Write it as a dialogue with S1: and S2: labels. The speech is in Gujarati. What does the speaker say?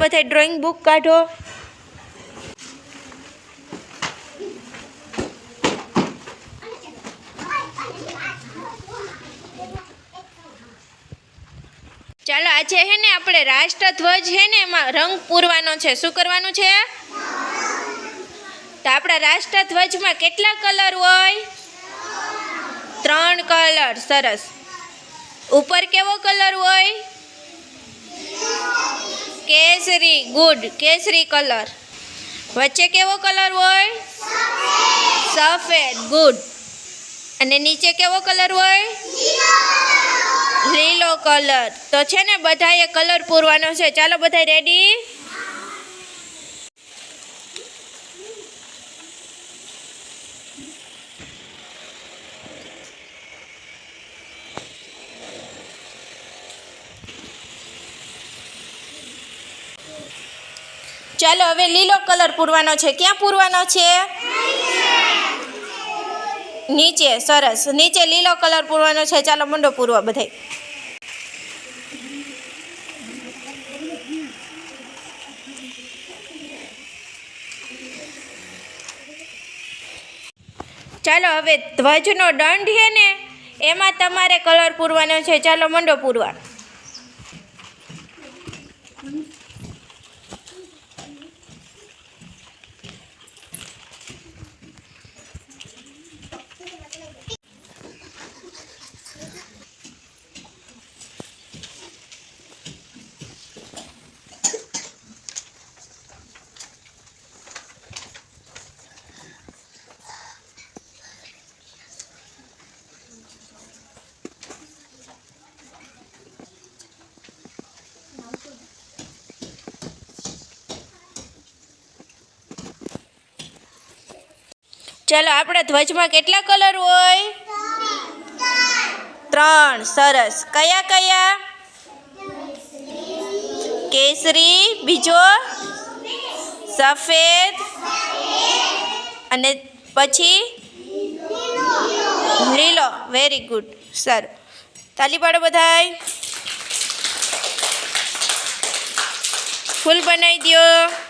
S1: બધા ડ્રોઈંગ બુક કાઢો. ચાલો, આજે હે ને આપણે રાષ્ટ્રધ્વજ છે ને એમાં રંગ પૂરવાનો છે. શું કરવાનું છે? તો આપણા રાષ્ટ્રધ્વજમાં કેટલા કલર હોય? ત્રણ કલર, સરસ. ઉપર કેવો કલર હોય? કેસરી ગુડ કેસરી કલર વચ્ચે કેવો કલર હોય? સફેદ ગુડ અને નીચે કેવો કલર હોય? લીલો કલર તો છે ને બધાએ કલર પૂરવાનો છે. ચાલો બધા રેડી ચાલો હવે લીલો કલર પૂરવાનો છે. ક્યાં પૂરવાનો છે? નીચે, સરસ. નીચે લીલો કલર પૂરવાનો છે. ચાલો મંડો પૂરવા બધાય. ચાલો હવે ધ્વજનો દંડ છે ને, એમાં તમારે કલર પૂરવાનો છે. ચાલો મંડો પૂરવા. ચાલો, આપણા ધ્વજમાં કેટલા કલર હોય? ત્રણ. સરસ. કયા કયા? કેસરી. બીજો? સફેદ. અને પછી? લીલો. વેરી ગુડ સારું. તાલી પાડો બધાય. ફૂલ બનાવી દ્યો.